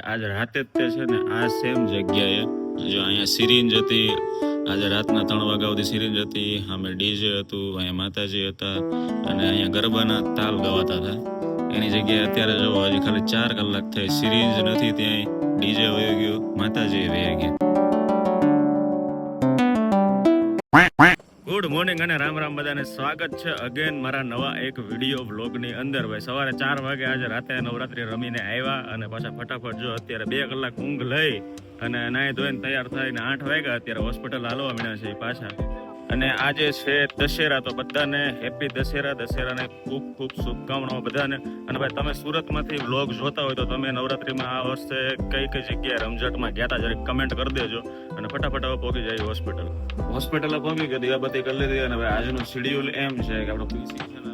આજ રાતે જ તે છે ને, આ સેમ જગ્યાએ જો અહીંયા સિરિંજ હતી આજે રાતના ત્રણ વાગ્યા સુધી સિરિંજ હતી સામે ડીજે હતું, અહીંયા માતાજી હતા, અને અહીંયા ગરબાના તાલ ગવાતા હતા. એની જગ્યાએ અત્યારે જો હજી ખાલી ચાર કલાક થઈ સિરિંજ નથી ત્યાં, ડીજે વહી ગયું, માતાજી વહી ગયા. ગુડ મોર્નિંગ અને રામ રામ બધાને સ્વાગત છે અગેન મારા નવા એક વીડિયો વ્લોગની અંદર. ભાઈ, સવારે ચાર વાગે આજે રાતે નવરાત્રી રમીને આવ્યા અને પાછા ફટાફટ જો અત્યારે બે કલાક ઊંઘ લઈ અને નાહી ધોઈને તૈયાર થઈને આઠ વાગ્યા અત્યારે હોસ્પિટલ હાલવા મળ્યા છે પાછા. અને આજે છે દશેરા, તો બધાને હેપી દશેરા. દશેરાને ખૂબ ખૂબ શુભકામનાઓ બધાને. અને ભાઈ, તમે સુરતમાંથી વ્લોગ જોતા હોય તો તમે નવરાત્રિમાં આ વર્ષે કઈ કઈ જગ્યાએ રમઝટમાં ગયા હતા જરાક કમેન્ટ કરી દેજો. અને ફટાફટ હવે પહોંચી જાય હોસ્પિટલ હોસ્પિટલ પહોંચી ગઈ, દીવાબત્તી કરી લીધી અને ભાઈ આજનું શેડ્યુલ એમ છે કે આપણે પીસી છે ને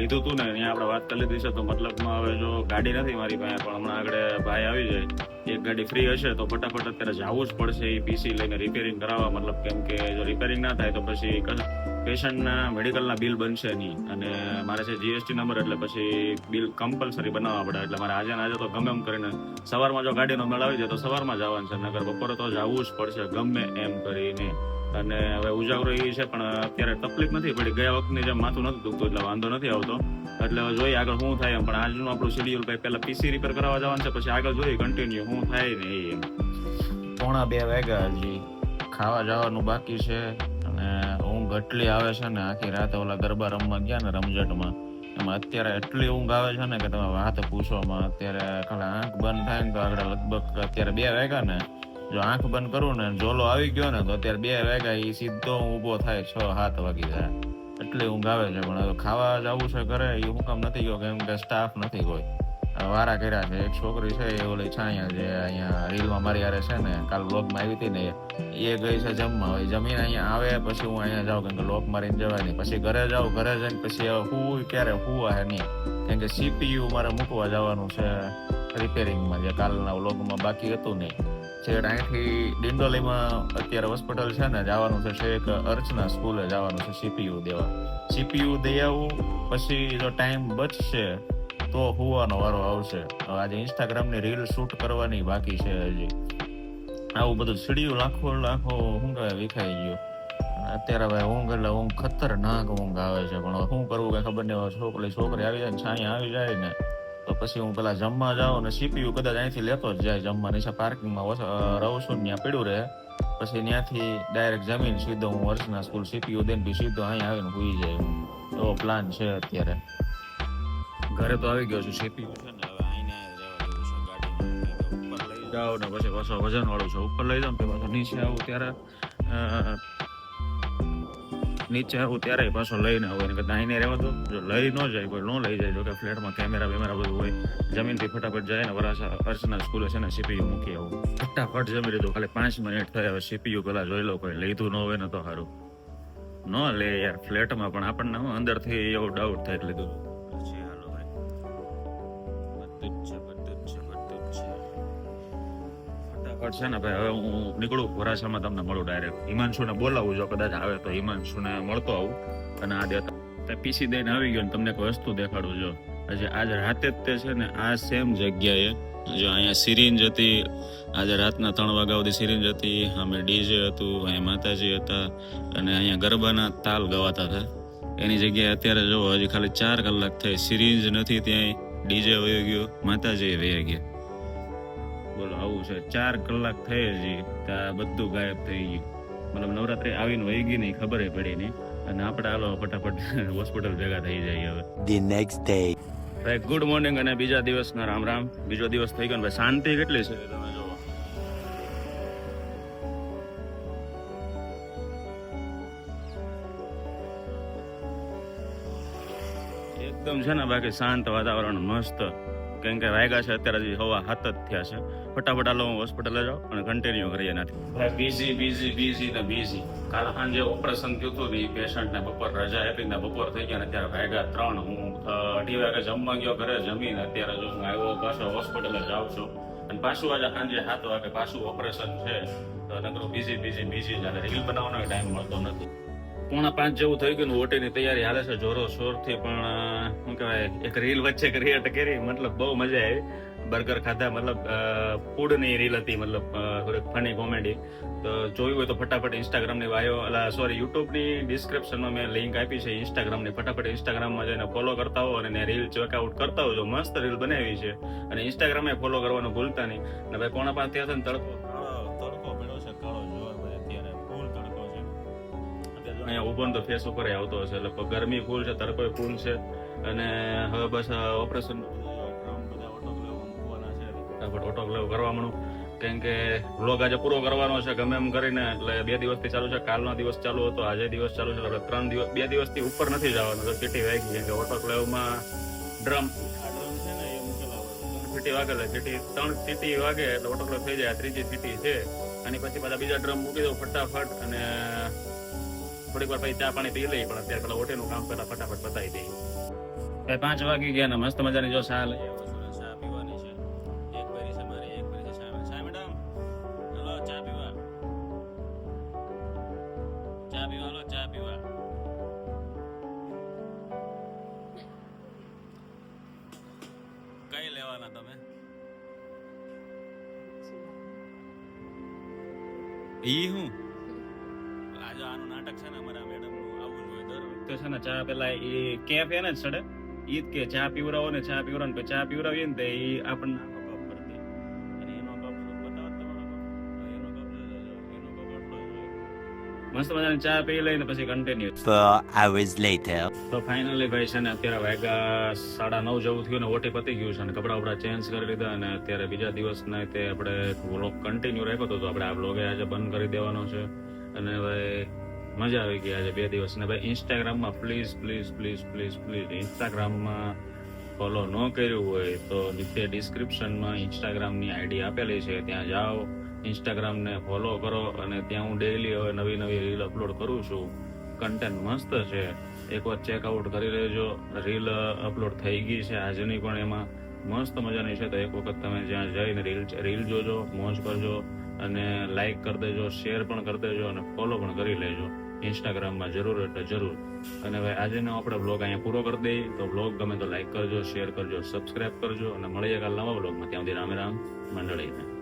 લીધું હતું ને, અહીંયા આપણે વાત કરી લીધી છે, તો મતલબમાં હવે જો ગાડી નથી મારી પાસે, પણ હમણાં આગળ ભાઈ આવી જાય, એક ગાડી ફ્રી હશે, તો ફટાફટ અત્યારે જવું જ પડશે એ પીસી લઈને રિપેરિંગ કરાવવા, મતલબ કેમ કે જો રિપેરિંગ ના થાય તો પછી પેશન્ટના મેડિકલના બિલ બનશે નહીં. અને મારે છે જીએસટી નંબર, એટલે પછી બિલ કમ્પલસરી બનાવવા પડે. એટલે મારે આજે ને આજે તો ગમે એમ કરીને સવારમાં જો ગાડીનો મેળ આવી જાય, તો સવારમાં જવાનું છે. નગર બપોરે તો જવું જ પડશે ગમે એમ કરીને. અને હવે ઉજાગરો એ છે, પણ અત્યારે તકલીફ નથી પડી. ગયા વખતની જેમ માથું નથી દુખતું, એટલે વાંધો નથી આવતો. એટલે હવે જોઈએ આગળ શું થાય એમ. પણ આજનું આપણું શેડ્યુલ ભાઈ પહેલા પીસી રિપેર કરાવવા જવાનું છે, પછી આગળ જોઈએ કન્ટિન્યુ શું થાય ને એ પોણા બે વાગ્યા હજી ખાવા જવાનું બાકી છે અને ઊંઘ એટલી આવે છે ને આખી રાતે ઓલા ગરબા રમવા ગયા ને રમઝટમાં. એમાં અત્યારે એટલી ઊંઘ આવે છે ને કે તમે વાત પૂછવામાં અત્યારે ખાલી આંખ બંધ થાય ને તો આગળ લગભગ અત્યારે બે વાગ્યા ને જો આંખ બંધ કરું ને જોલો આવી ગયો ને, તો અત્યારે બે વાગ્યા એ સીધો હું ઊભો થાય છ, સાત વાગી જાય. એટલી ઊંઘ આવે છે, પણ હવે ખાવા જવું છે ઘરે એ હું કામ નથી ગયો, કેમ કે સ્ટાફ નથી કોઈ. વારા કર્યા છે, એક છોકરી છે, એ ઓલી છાણિયા જે અહીંયા રીલમાં મારી હારે છે ને, કાલ બ્લોગમાં આવી હતી ને, એ ગઈ છે જમવા. હવે જમીન અહીંયા આવે, પછી હું અહીંયા જાઉં, કેમ કે લોક મારીને જવાય નહીં પછી ઘરે જાઉં, ઘરે જઈને પછી હું ક્યારે હું હે નહીં. કેમ કે સીપીયુ મારે મૂકવા જવાનું છે રિપેરિંગમાં જે કાલના વ્લોગમાં બાકી હતું નહીં. છેક અહીંથી ડિંડોલીમાં અત્યારે હોસ્પિટલ છે ને, જવાનું છે એક અર્ચના સ્કૂલે જવાનું છે સીપીયુ દેવા. સીપીયુ દઈ આવું પછી જો ટાઈમ બચશે, તો હુવાનો વારો આવશે. આજે ઇન્સ્ટાગ્રામની રીલ શૂટ કરવાની બાકી છે હજી. આવું બધું સીડિયું લાખો લાખો ઊંઘ કહેવાય વિખાઈ ગયું. અત્યારે ભાઈ ઊંઘ એટલે ઊંઘ ખતરનાક ઊંઘ આવે છે. પણ શું કરવું કઈ ખબર નહીં. છોકરી છોકરી આવી જાય છાંયા આવી જાય ને પછી હું પેલા જમવા જાઉં અને સીપીયુ કદાચ અહીંથી લેતો જ જાય જમવા. નીચે પાર્કિંગમાં રહું છું ત્યાં પડ્યું રહે. પછી ત્યાંથી ડાયરેક્ટ જમીન સીધો હું વર્ષના સ્કૂલ સીપીયુ દઈને બી સીધો અહીં આવીને સુઈ જાય એવો પ્લાન છે અત્યારે. ઘરે તો આવી ગયો છું સીપીયુ છે ને હવે અહીં રહેવા દેવું છે ગાડી ઉપર લઈ જાઓ ને પછી પાછો વજન વાળું છે. ઉપર લઈ જાઉં ને પાછો નીચે આવું ત્યારે નીચે આવું ત્યારે પાછો લઈને આવું. એને કરતા અહીંને રહેવા દો. જો લઈ ન જાય, કોઈ ન લઈ જાય, જો કે ફ્લેટમાં કેમેરા બેમેરા બધું હોય, જમીનથી ફટાફટ જાય ને વરાસા અર્ચના સ્કૂલે છે ને સીપીયુ મૂકી આવું. ફટાફટ જમી લીધું. ખાલી પાંચ મિનિટ થાય, હવે સીપીયુ પેલા જોઈ લો કોઈ. લીધું ન હોય ને તો સારું. ન લે યાર, ફ્લેટમાં પણ આપણને અંદરથી એવો ડાઉટ થાય લીધું પછી હાલો ભાઈ. બધું જ ફટાફટ છે ને ભાઈ, હવે હું નીકળું વરાછામાં તમને મળું ડાયરેક્ટ હિમાંશુને બોલાવું જો કદાચ આવે તો હિમાંશુને મળતો આવું અને આ દેતા પીસી દઈને આવી ગયો ને તમને એક વસ્તુ દેખાડું જો. આજે આજ રાતે જ તે છે ને આ સેમ જગ્યાએ, જો અહીંયા સિરિંજ હતી આજે રાતના ત્રણ વાગ્યા સુધી સિરિંજ હતી અમે ડીજે હતું, અહીંયા માતાજી હતા, અને અહીંયા ગરબાના તાલ ગવાતા હતા. એની જગ્યાએ અત્યારે જો હજી ખાલી ચાર કલાક થઈ. સિરિંજ નથી ત્યાં ડીજે વહી ગયું, માતાજી વહી ગયા. બોલો આવું છે. ચાર કલાક થઈ છે ત્યાં બધું ગાયબ થઈ ગયું. મતલબ નવરાત્રી આવીને વહી ગઈ નહીં ખબર પડી નહીં. અને આપણે હાલો ફટાફટ હોસ્પિટલ ભેગા થઈ જાય હવે. ધી નેક્સ્ટ ડે ભાઈ ગુડ મોર્નિંગ અને બીજા દિવસના રામ રામ. બીજો દિવસ થઈ ગયો ભાઈ શાંતિ કેટલી છે? તમે જોવો એકદમ છે ને બાકી શાંત વાતાવરણ મસ્ત. કેમ કે વાગ્યા છે, અત્યારે હજી હવા હાથ જ થયા છે. ફટાફટ હાલો હું હોસ્પિટલે જાઉં અને કન્ટિન્યુ કરીએ નથી બીઝી બીઝી બીઝી ને બીઝી કાલ સાંજે ઓપરેશન થયું હતું ને પેશન્ટને બપોર રજા આપી ને બપોર થઈ ગયા ને અત્યારે વાગ્યા ત્રણ. હું અઢી વાગે જમવા ગયો ઘરે જમીને. અત્યારે જો હું આવ્યો, પાછો હોસ્પિટલે જાઉં છું. અને પાછું આજે સાંજે સાત વાગે પાછું ઓપરેશન છે. તો નકરું બીઝી બીઝી બીઝી જ્યારે રીલ બનાવવાનો ટાઈમ મળતો નથી. પોણા પાંચ જેવું થઈ ગયું ઓટીની તૈયારી હાલે છે જોરો શોરથી, પણ શું કહેવાય, એક રીલ વચ્ચે કરી મતલબ બહુ મજા આવી. બર્ગર ખાધા, મતલબ ફૂડની રીલ હતી, મતલબ ફની કોમેડી તો જોયું હોય તો ફટાફટ ઇન્સ્ટાગ્રામની વાયો, અલા સોરી યુટ્યુબની ડિસ્ક્રિપ્શનમાં મેં લિંક આપી છે ઇન્સ્ટાગ્રામની ફટાફટ ઇન્સ્ટાગ્રામમાં જઈને ફોલો કરતા હો અને રીલ ચેકઆઉટ કરતા હોજો મસ્ત રીલ બનાવી છે. અને ઇન્સ્ટાગ્રામે ફોલો કરવાનું ભૂલતા નહીં. અને ભાઈ, પોણા પાંચ થયા છે ને તડકો. અહીંયા ઊભો તો ફેસ ઉપર આવતો હશે. એટલે ગરમી ફૂલ છે, તડકો ફૂલ છે. અને હવે બસ ઓપરેશન ફટાફટ ઓટોક્લેવ કરવા માંડું કેમ કે વ્લોગ આજે પૂરો કરવાનો છે, ગમે એમ કરીને. એટલે બે દિવસથી ચાલુ છે, કાલનો દિવસ ચાલુ હતો, આજે દિવસ ચાલુ છે એટલે ત્રણ દિવસ બે દિવસથી ઉપર નથી જવાનું સીટી વાગી કેમ કે ઓટોક્લેવમાં ડ્રમ સીટી વાગે એટલે સીટી ત્રણ સીટી વાગે, એટલે ઓટોક્લેવ થઈ જાય. ત્રીજી સીટી છે. અને પછી પાછા બીજા ડ્રમ મૂકી દો ફટાફટ. અને થોડીક વાર પછી ચા પાણી પી લઈ પણ અત્યારે પેલા ઓટીનું કામ પેલા ફટાફટ પતાવી દઈ ભાઈ પાંચ વાગી ગયા ને, મસ્ત મજાની જો ચા લઈ આવ્યો છું ને ચા પીવાની છે. એક ભરી છે મારી, એક ભરી છે ચા મેડમ, હલો, ચા પીવા. ચા પીવા, હલો, ચા પીવા. કઈ લેવાના તમે? ઈ હું? નાટક છે ને અમારા મેડમનું આવું જ હોય દર વખતે. છે ને ચા પેલા એ કેફ એને જ ચડે ઈ જ કે ચા પીવરાવો ને ચા પીવરાવો ને ચા પીવરાવીએ ને તો એ આપણને આખો કપ ભરતી. અને એનો કપ બતાવો તમારો એનો કપ એનો કપ આટલો મસ્ત મજાની ચા પી લઈને પછી કન્ટિન્યુ Four hours later. તો ફાઇનલી ભાઈ છે ને અત્યારે વાગ્યા સાડા નવ જેવું થયું ને ઓટી પતી ગયું છે અને કપડા બપડા ચેન્જ કરી લીધા અને અત્યારે બીજા દિવસના તે આપણે વ્લોગ કન્ટિન્યુ રાખ્યો હતો તો આપણે આ વ્લોગે આજે બંધ કરી દેવાનો છે. અને ભાઈ મજા આવી ગઈ આજે બે દિવસ. ને ભાઈ ઇન્સ્ટાગ્રામમાં please please please please please ઇન્સ્ટાગ્રામમાં ફોલો ન કર્યું હોય તો નીચે ડિસ્ક્રિપ્શનમાં ઇન્સ્ટાગ્રામની આઈડી આપેલી છે. ત્યાં જાઓ ઇન્સ્ટાગ્રામને ફોલો કરો અને ત્યાં હું ડેઈલી હવે નવી નવી રીલ અપલોડ કરું છું. કન્ટેન્ટ મસ્ત છે. એકવાર ચેકઆઉટ કરી લેજો. રીલ અપલોડ થઈ ગઈ છે આજની પણ એમાં. મસ્ત મજાની છે તો એક વખત તમે જ્યાં જઈને રીલ રીલ જોજો, મોજ કરજો અને લાઈક કરી દેજો શેર પણ કરી દેજો અને ફોલો પણ કરી લેજો. ઇન્સ્ટાગ્રામમાં જરૂર એટલે જરૂર. અને હવે આજનો આપણે બ્લોગ અહીંયા પૂરો કરી દઈએ. તો બ્લોગ ગમે તો લાઈક કરજો શેર કરજો સબસ્ક્રાઇબ કરજો. અને મળીએ કાલ નવા બ્લોગમાં ત્યાં સુધી રામે રામ મંડળીને